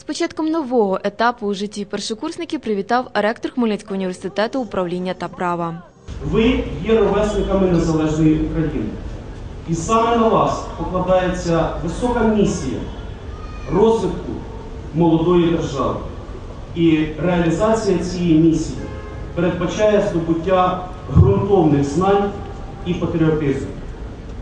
З початком нового етапу у житті першокурсників привітав ректор Хмельницького університету управління та права. Ви є ровесниками незалежної України. І саме на вас покладається висока місія розвитку молодої держави. І реалізація цієї місії передбачає здобуття ґрунтовних знань і патріотизму,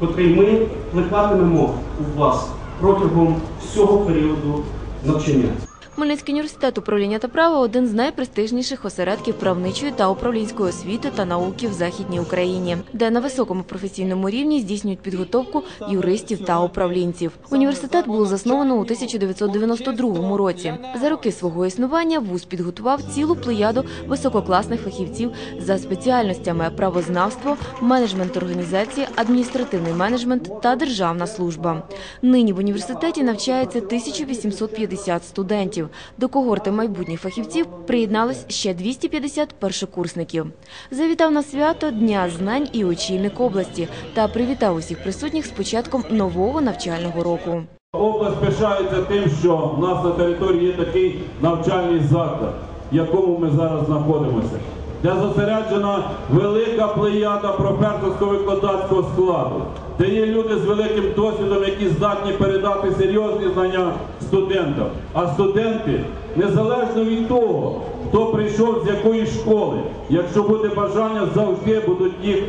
котрий ми плекатимемо у вас протягом всього періоду навчання. Хмельницький університет управління та права один з найпрестижніших осередків правничої та управлінської освіти та науки в Західній Україні, де на високому професійному рівні здійснюють підготовку юристів та управлінців. Університет було засновано у 1992 році. За роки свого існування вуз підготував цілу плеяду висококласних фахівців за спеціальностями правознавство, менеджмент організації, адміністративний менеджмент та державна служба. Нині в університеті навчається 1850 студентів. До когорти майбутніх фахівців приєдналось ще 250 першокурсників. Завітав на свято Дня знань і очільник області та привітав усіх присутніх з початком нового навчального року. Область пишається тим, що в нас на території є такий навчальний заклад, в якому ми зараз знаходимося, де зосереджена велика плеяда професорсько-викладацького складу, де є люди з великим досвідом, які здатні передати серйозні знання студентам. А студенти, незалежно від того, хто прийшов з якої школи, якщо буде бажання, завжди будуть їх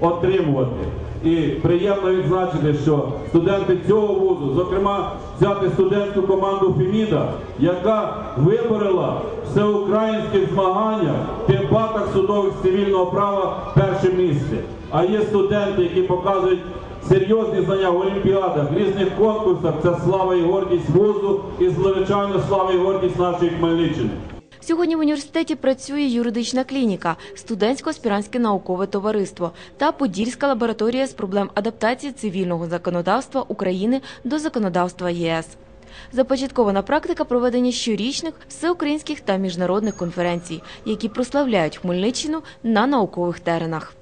отримувати. І приємно відзначити, що студенти цього вузу, зокрема, взяти студентську команду Феміда, яка виборола в всеукраїнських змаганнях в дебатах судових цивільного права перше місце. А є студенти, які показують серйозні знання в олімпіадах, в різних конкурсах. Це слава і гордість вузу, і звичайно слава і гордість нашої Хмельниччини. Сьогодні в університеті працює юридична клініка, студентсько-аспірантське наукове товариство та Подільська лабораторія з проблем адаптації цивільного законодавства України до законодавства ЄС. Започаткована практика проведення щорічних всеукраїнських та міжнародних конференцій, які прославляють Хмельниччину на наукових теренах.